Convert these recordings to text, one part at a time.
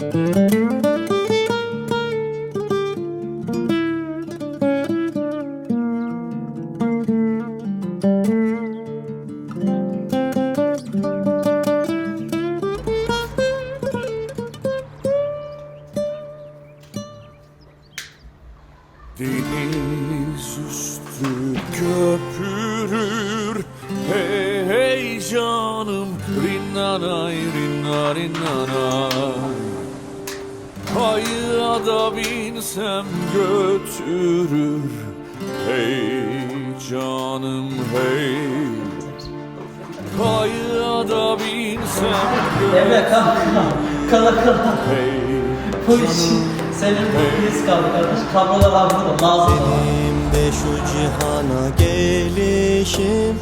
Música götürür Hey canım hey. Kayığa da binsem Emre kal kala kala Hey Bu iş senin biz kaldı kardeş Kameralar var burada lazım Ve şu cihana gelişim.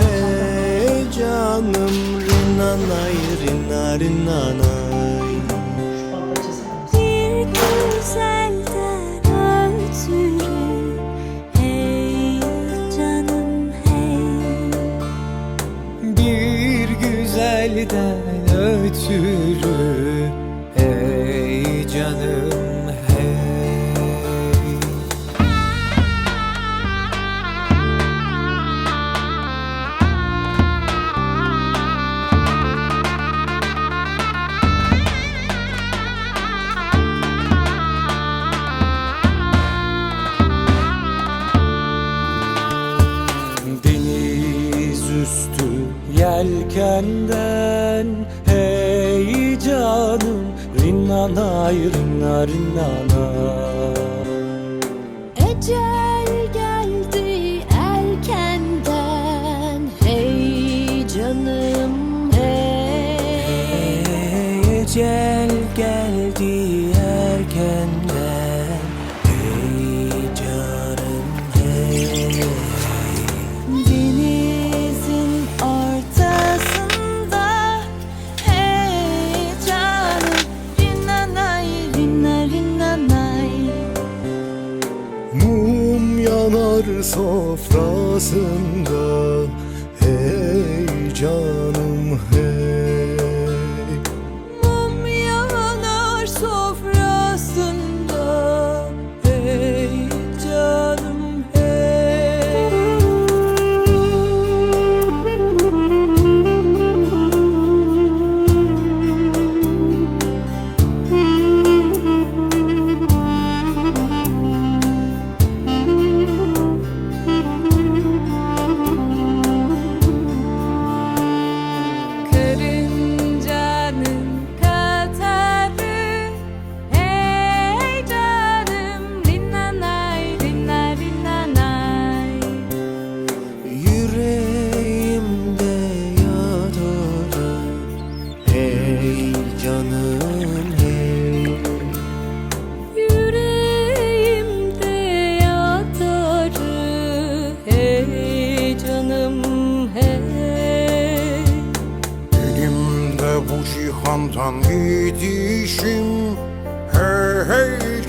Hey canım rinanay rinanay. Rinanay Bir güzel elden ötürü Ey canım. na na na na na Ece. sofrasında heyecan.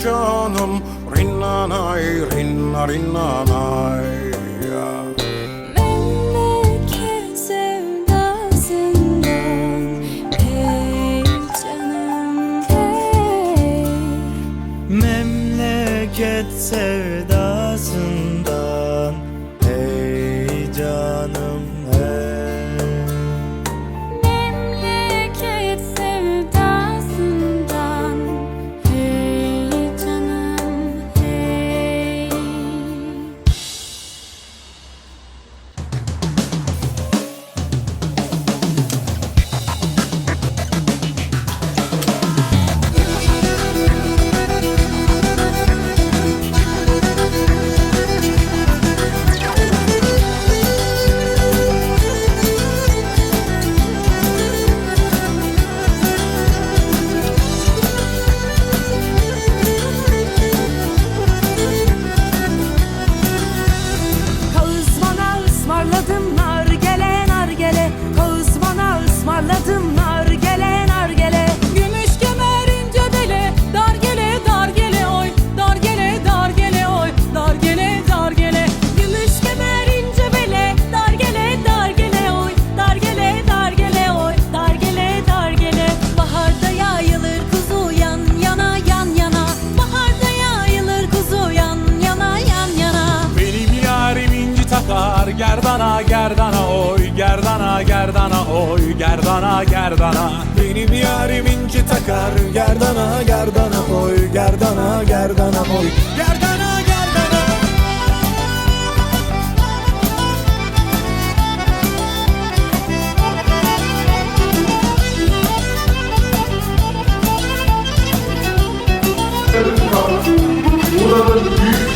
canım Rinnanay, rinna rinnanay. Memleket sevdasından Hey canım hey Memleket sevdasından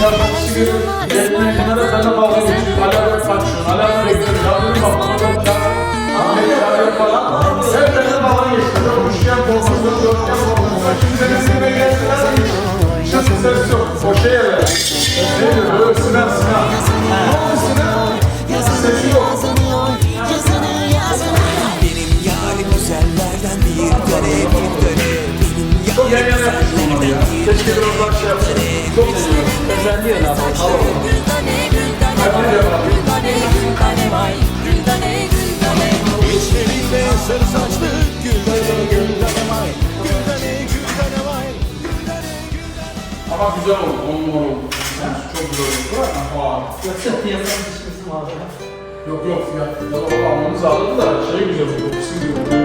çarpmak istiyor. Gelme kenara sana bağlı geçiyor. Hala dört bak şu. Hala dört bekliyor. Yavrum bak bana dört bak. Ahmet yavrum bak. Sen de de bağlı geçti. Dönmüşken korkusuz, dörtgen korkusuz. Kimsenin sinirine geçtiler. Şasın ses yok. Boşa yere. Ne diyor? Böyle sınav sınav. Ne oldu sınav? Sesi yok. Benim yarim güzellerden bir garip bir garip. Benim yarim güzellerden bir garip. Keşke biraz daha şey yapsaydım güzelliyor lan. Tamam. İçlerinde sarı saçlı güldane güldane may Güldane güldane Ama güzel oldu, on numara oldu. Çok güzel oldu. Aa. Yoksa piyasanın düşmesi mi abi? Yok yok, fiyat, fiyat almamız lazım da şey güzel oldu, kokusu güzel oldu.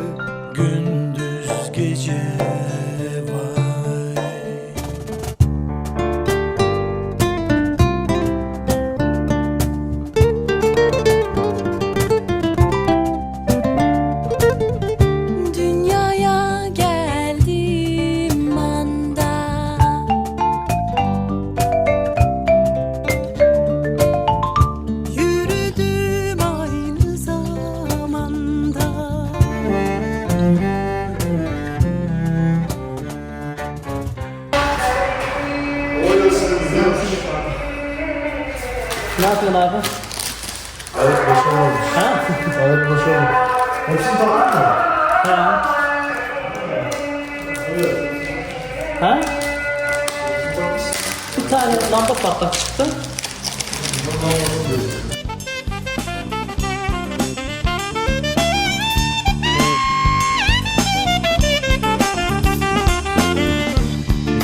tane lamba patlak çıktı.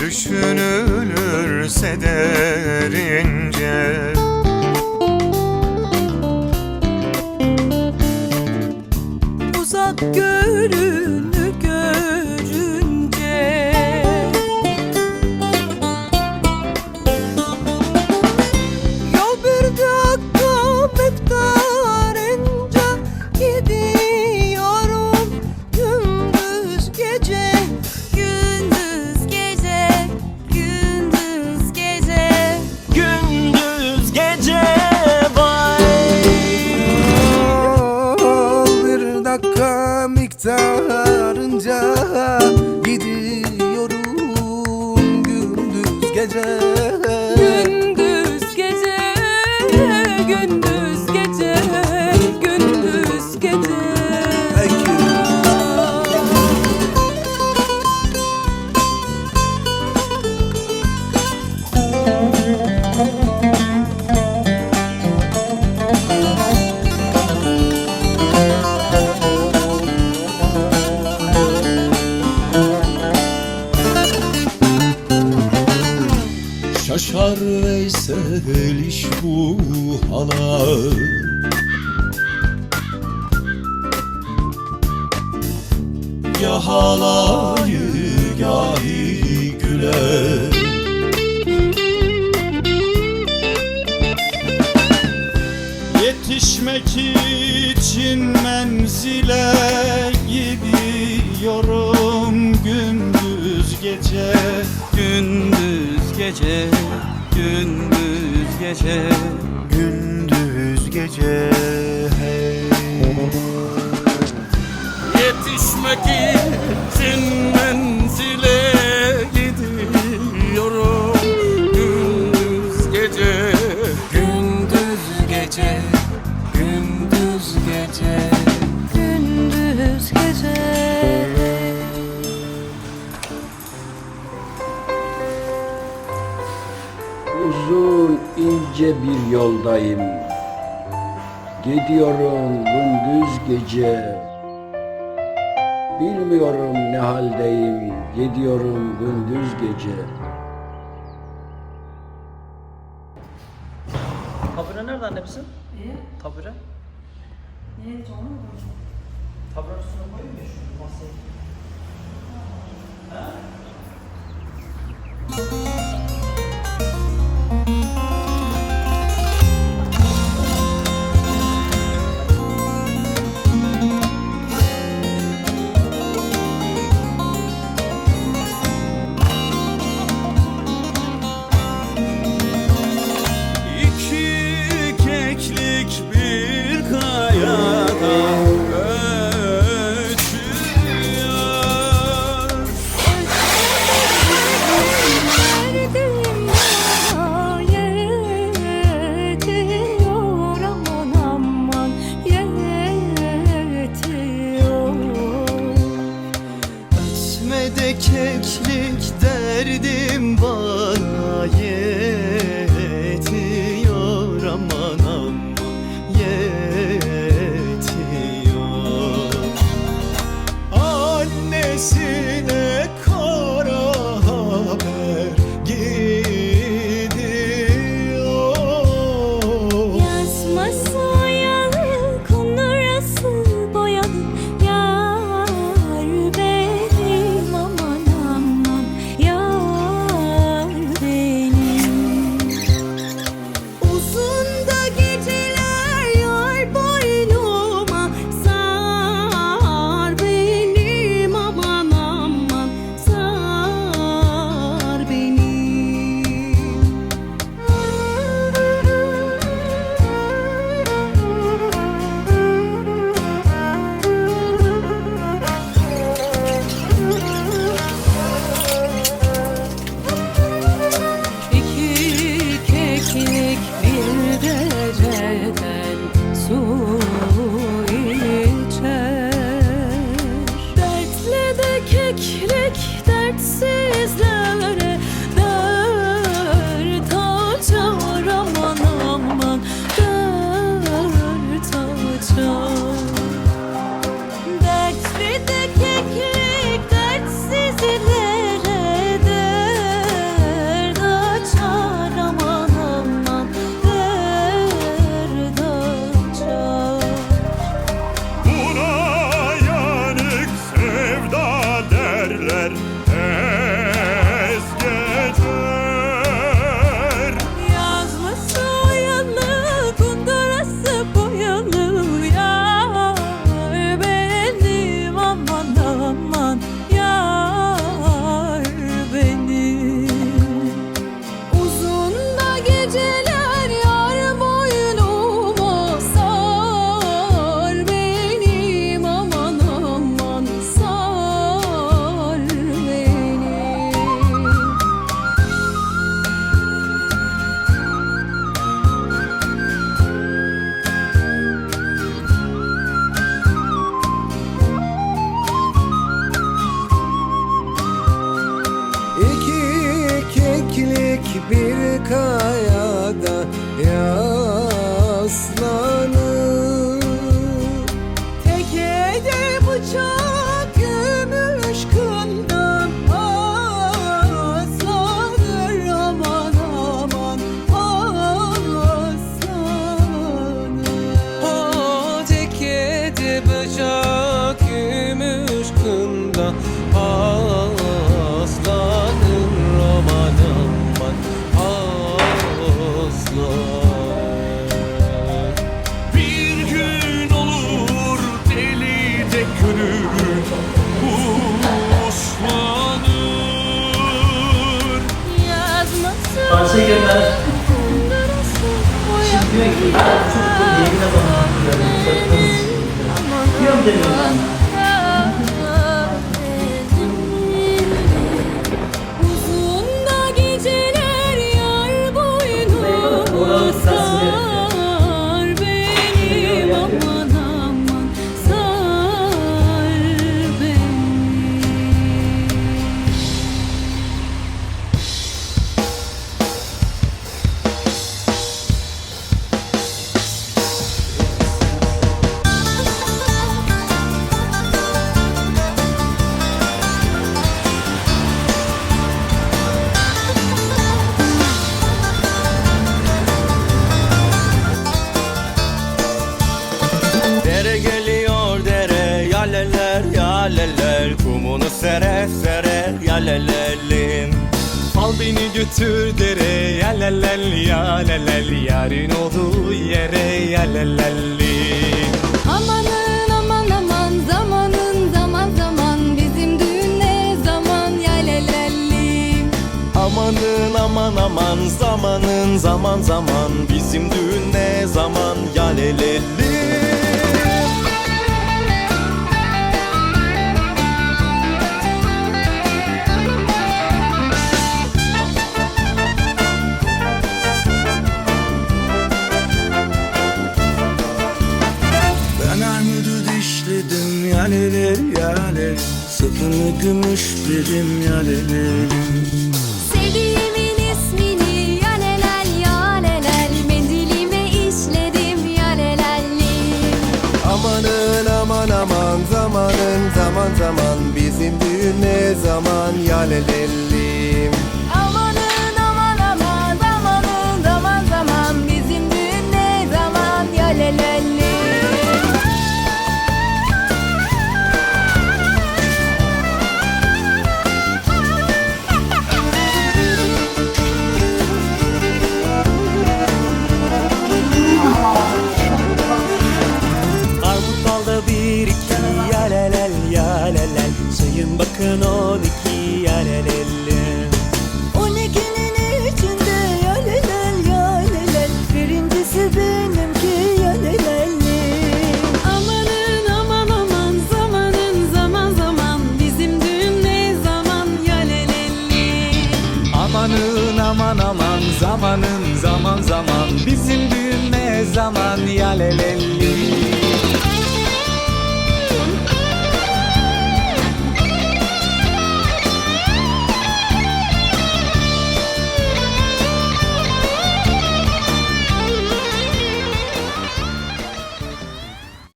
Düşünülürse derince Yetişmek için menzile gidiyorum gündüz gece. Gündüz gece, gündüz gece. Gündüz gece hey. Yetişmek için menzile gidiyorum. Gündüz gece Gündüz gece, bir yoldayım Gidiyorum gündüz gece Bilmiyorum ne haldeyim Gidiyorum gündüz gece Tabure nerede anne bizim? İyi. Tabure? Niye onu mu Taburenin üstüne koyayım ya şu masayı. Thank you. lelelelim Al beni götür dere ya lelel ya lelel Yarın olduğu yere ya lelelelim Amanın aman aman zamanın zaman zaman. Bizim düğün ne zaman ya lelelelim Amanın aman aman zamanın zaman zaman. Bizim düğün ne zaman ya lelelelim Bizim düğün ne zaman yalelellim? Ama